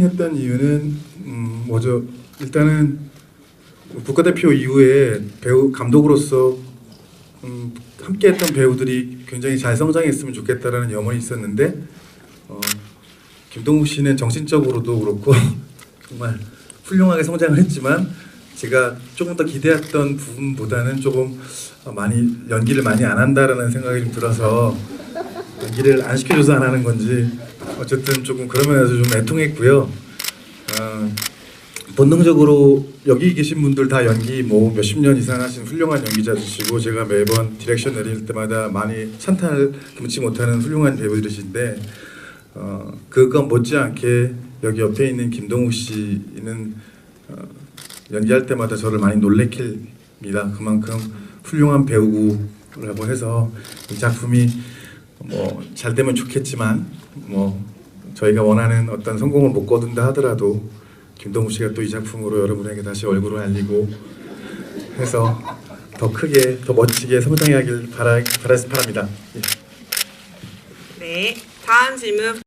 했던 이유는 음, 뭐죠? 일단은 국가대표 이후에 배우 감독으로서 음, 함께했던 배우들이 굉장히 잘 성장했으면 좋겠다라는 염원이 있었는데 어, 김동욱 씨는 정신적으로도 그렇고 정말 훌륭하게 성장을 했지만 제가 조금 더 기대했던 부분보다는 조금 어, 많이 연기를 많이 안 한다라는 생각이 좀 들어서 연기를 안 시켜줘서 안 하는 건지 어쨌든 조금 그런 면에서 좀 애통했고요. 어, 본능적으로 여기 계신 분들 다 연기 뭐 몇십 년 이상 하신 훌륭한 연기자들이시고 제가 매번 디렉션 내릴 때마다 많이 찬탄을 금치 못하는 훌륭한 배우들이신데 어, 그거 못지않게 여기 옆에 있는 김동욱 씨는 어, 연기할 때마다 저를 많이 놀래킵니다. 그만큼 훌륭한 배우라고 해서 이 작품이 뭐 잘 되면 좋겠지만 뭐 저희가 원하는 어떤 성공을 못 거둔다 하더라도 김동욱 씨가 또 이 작품으로 여러분에게 다시 얼굴을 알리고 해서 더 크게 더 멋지게 성장하길 바라 바라 바랍니다. 예. 네, 다음 질문